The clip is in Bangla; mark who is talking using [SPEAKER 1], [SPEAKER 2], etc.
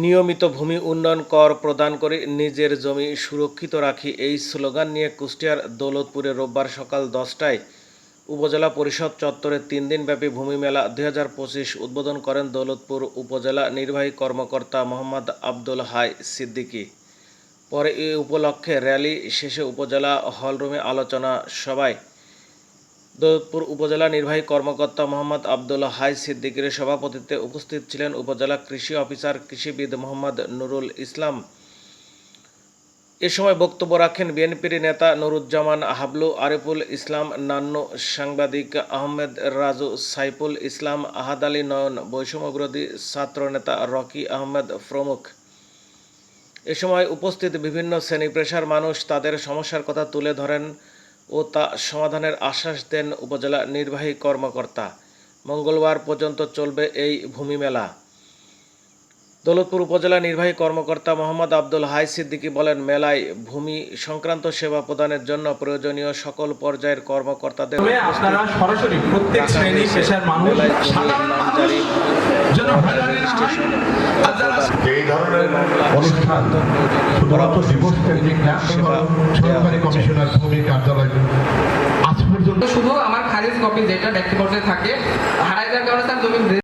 [SPEAKER 1] নিয়মিত ভূমি উন্নয়ন কর প্রদান করে নিজের জমি সুরক্ষিত রাখি এই স্লোগান নিয়ে কুষ্টিয়ার দৌলতপুরে রোববার সকাল দশটায় উপজেলা পরিষদ চত্বরে তিন দিনব্যাপী ভূমি মেলা দুই হাজার পঁচিশ উদ্বোধন করেন দৌলতপুর উপজেলা নির্বাহী কর্মকর্তা মোহাম্মদ আব্দুল হাই সিদ্দিকী। পরে এ উপলক্ষে র্যালি শেষে উপজেলা হলরুমে আলোচনা সভায় দৌলতপুর উপজেলা নির্বাহী কর্মকর্তা মোহাম্মদ আব্দুল হাই সিদ্দিকের সভাপতিত্বে উপস্থিত ছিলেন উপজেলা কৃষি অফিসার কৃষিবিদ মোহাম্মদ নুরুল ইসলাম। এ সময় বক্তব্য রাখেন বিএনপির নেতা নুরুজ্জামান হাবলু, আরিফুল ইসলাম, নান্নু সাংবাদিক আহমেদ রাজু, সাইফুল ইসলাম, আহাদ আলী নয়ন বৈষম্যবিরোধী ছাত্রনেতা রকি আহমেদ প্রমুখ। এ সময় উপস্থিত বিভিন্ন শ্রেণি পেশার মানুষ তাদের সমস্যার কথা তুলে ধরেন। ও তা সমাধানের আশ্বাস দেন উপজেলা নির্বাহী কর্মকর্তা। মঙ্গলবার পর্যন্ত চলবে এই ভূমি মেলা। দৌলতপুর উপজেলা নির্বাহী কর্মকর্তা মোহাম্মদ আব্দুল হাই সিদ্দিকী বলেন মেলায় ভূমি সংক্রান্ত সেবা প্রদানের জন্য প্রয়োজনীয় সকল পর্যায়ের কর্মকর্তাদের
[SPEAKER 2] আপনারা সরাসরি প্রত্যেক শ্রেণি পেশার মানুষ যেন হয়রানি না হয়।
[SPEAKER 3] এই ধরনের অনুষ্ঠান শুধুমাত্র দিবস কেন্দ্রিক না সরকারি কমিশনার ভূমি কার্যালয় আজ পর্যন্ত
[SPEAKER 4] শুধু আমার খারিজ কপি যেটা ব্যক্তি পর্যায়ে থাকে হারাই যাওয়ার কারণে তার জমি